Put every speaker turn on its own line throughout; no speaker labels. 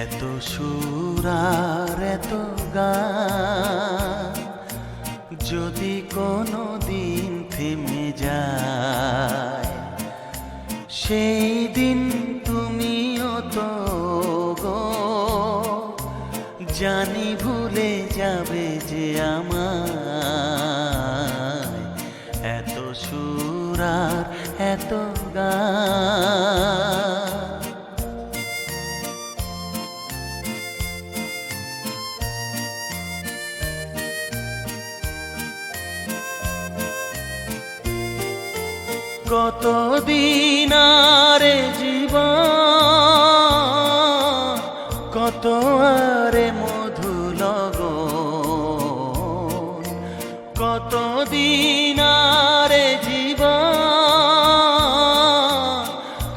এত সুরার এত গান, যদি কোনো দিন থেমে যায়, সেই দিন তুমিও তো গো, জানি ভুলে যাবে যে আমার এত সুরার এত গান কতদিন আরে জীবন? কত আরে মধু লগন কতদিন আরে জীবন?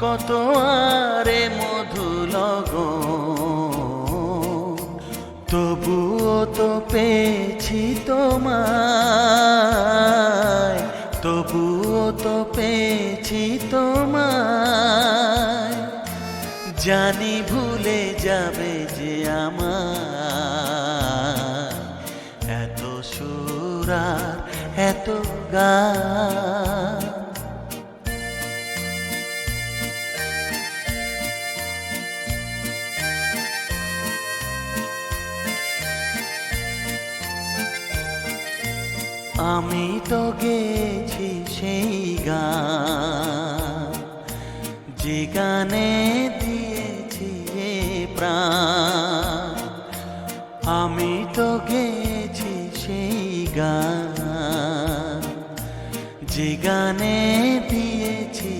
কত আরে মধু লগন তবুও তো পেয়েছি তোমায়। তবুও তো পেয়েছি তোমায়। জানি ভুলে যাবে যে আমার এত সুরার এত গা আমি তো গেছি সেই গান। যে গানে দিয়েছি প্রাণ। আমি তো গেছি সেই গান। যে গানে দিয়েছি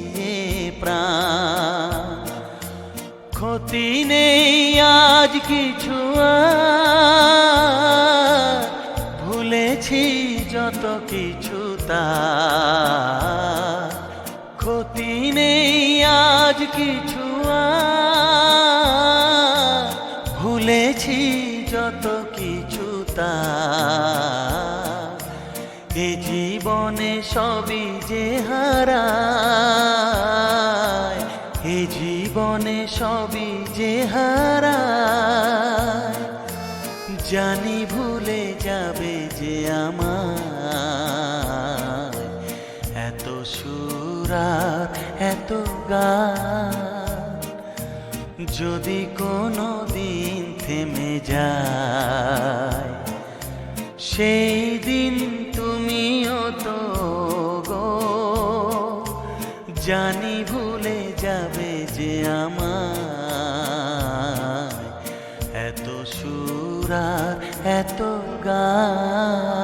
প্রাণ। ক্ষতি নেই আজ কিছু ভুলেছি যত কিছু। তার ক্ষতি নেই আজ কিছু ভুলেছি যত কিছু তার এ জীবনে সবই যে হারায়, এ জীবনে সবই যে হারায়। জানি ভুলে সুরার এত গান, যদি কোনো দিন থেমে যায়, সেই দিন তুমিও তো গো, জানি ভুলে যাবে যে আমার এত সুরার এত গান